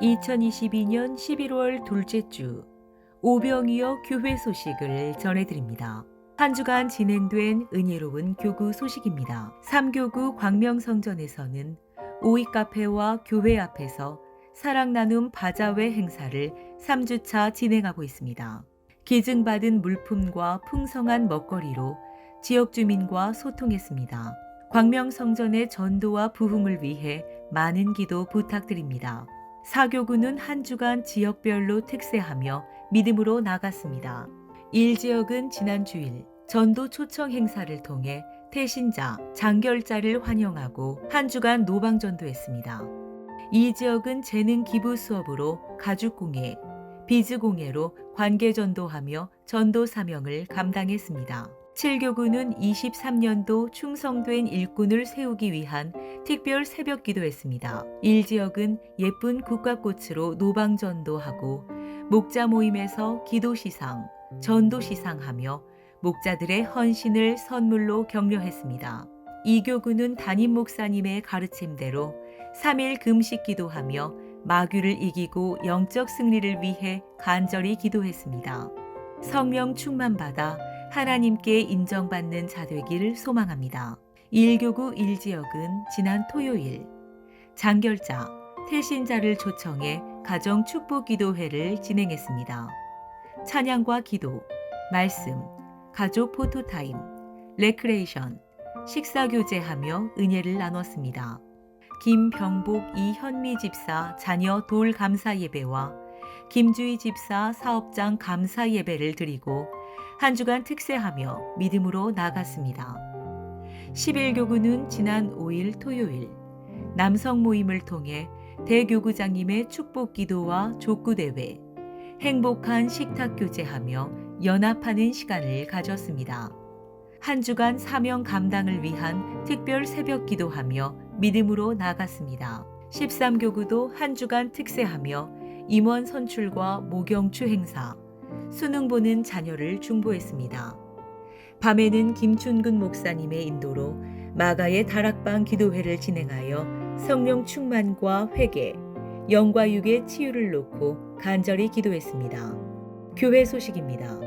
2022년 11월 둘째 주 오병이어 교회 소식을 전해드립니다. 한 주간 진행된 은혜로운 교구 소식입니다. 3교구 광명성전에서는 오이 카페와 교회 앞에서 사랑 나눔 바자회 행사를 3주차 진행하고 있습니다. 기증받은 물품과 풍성한 먹거리로 지역 주민과 소통했습니다. 광명성전의 전도와 부흥을 위해 많은 기도 부탁드립니다. 사교구는 한 주간 지역별로 특세하며 믿음으로 나갔습니다. 1지역은 지난 주일 전도 초청 행사를 통해 태신자, 장결자를 환영하고 한 주간 노방전도했습니다. 이 지역은 재능 기부 수업으로 가죽공예, 비즈공예로 관계전도하며 전도 사명을 감당했습니다. 7교구는 23년도 충성된 일꾼을 세우기 위한 특별 새벽 기도했습니다. 1지역은 예쁜 국화꽃으로 노방전도하고 목자 모임에서 기도시상, 전도시상하며 목자들의 헌신을 선물로 격려했습니다. 2교구는 담임 목사님의 가르침대로 3일 금식 기도하며 마귀를 이기고 영적 승리를 위해 간절히 기도했습니다. 성령 충만받아 하나님께 인정받는 자 되기를 소망합니다. 1교구 1지역은 지난 토요일 장결자, 태신자를 초청해 가정 축복 기도회를 진행했습니다. 찬양과 기도, 말씀, 가족 포토타임, 레크레이션, 식사 교제하며 은혜를 나눴습니다. 김병복 이현미 집사 자녀 돌 감사 예배와 김주희 집사 사업장 감사 예배를 드리고 한 주간 특세하며 믿음으로 나갔습니다. 11교구는 지난 5일 토요일 남성 모임을 통해 대교구장님의 축복 기도와 족구 대회, 행복한 식탁 교제하며 연합하는 시간을 가졌습니다. 한 주간 사명 감당을 위한 특별 새벽 기도하며 믿음으로 나갔습니다. 13교구도 한 주간 특세하며 임원 선출과 모경추 행사, 수능 보는 자녀를 중보했습니다. 밤에는 김춘근 목사님의 인도로 마가의 다락방 기도회를 진행하여 성령 충만과 회개, 영과 육의 치유를 놓고 간절히 기도했습니다. 교회 소식입니다.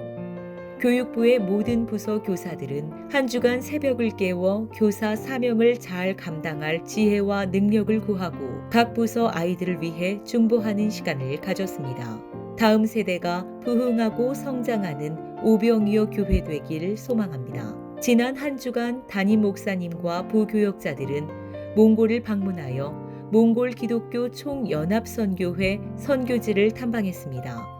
교육부의 모든 부서 교사들은 한 주간 새벽을 깨워 교사 사명을 잘 감당할 지혜와 능력을 구하고 각 부서 아이들을 위해 중보하는 시간을 가졌습니다. 다음 세대가 부흥하고 성장하는 오병이어 교회 되기를 소망합니다. 지난 한 주간 담임 목사님과 부교역자들은 몽골을 방문하여 몽골 기독교 총연합선교회 선교지를 탐방했습니다.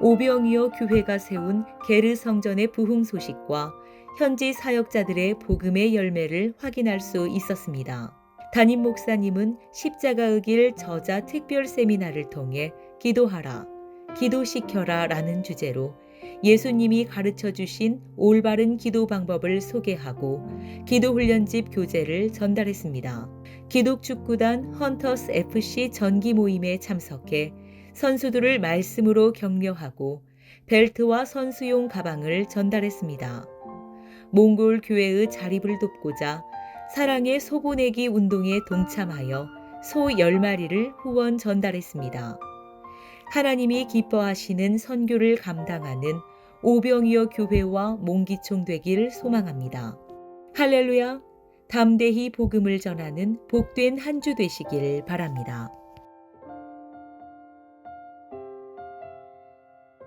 오병이어 교회가 세운 게르 성전의 부흥 소식과 현지 사역자들의 복음의 열매를 확인할 수 있었습니다. 담임 목사님은 십자가의 길 저자 특별 세미나를 통해 기도하라, 기도시켜라 라는 주제로 예수님이 가르쳐 주신 올바른 기도 방법을 소개하고 기도 훈련집 교재를 전달했습니다. 기독축구단 헌터스 FC 전기 모임에 참석해 선수들을 말씀으로 격려하고 벨트와 선수용 가방을 전달했습니다. 몽골 교회의 자립을 돕고자 사랑의 소보내기 운동에 동참하여 소 10마리를 후원 전달했습니다. 하나님이 기뻐하시는 선교를 감당하는 오병이어 교회와 몽기총 되기를 소망합니다. 할렐루야! 담대히 복음을 전하는 복된 한 주 되시길 바랍니다.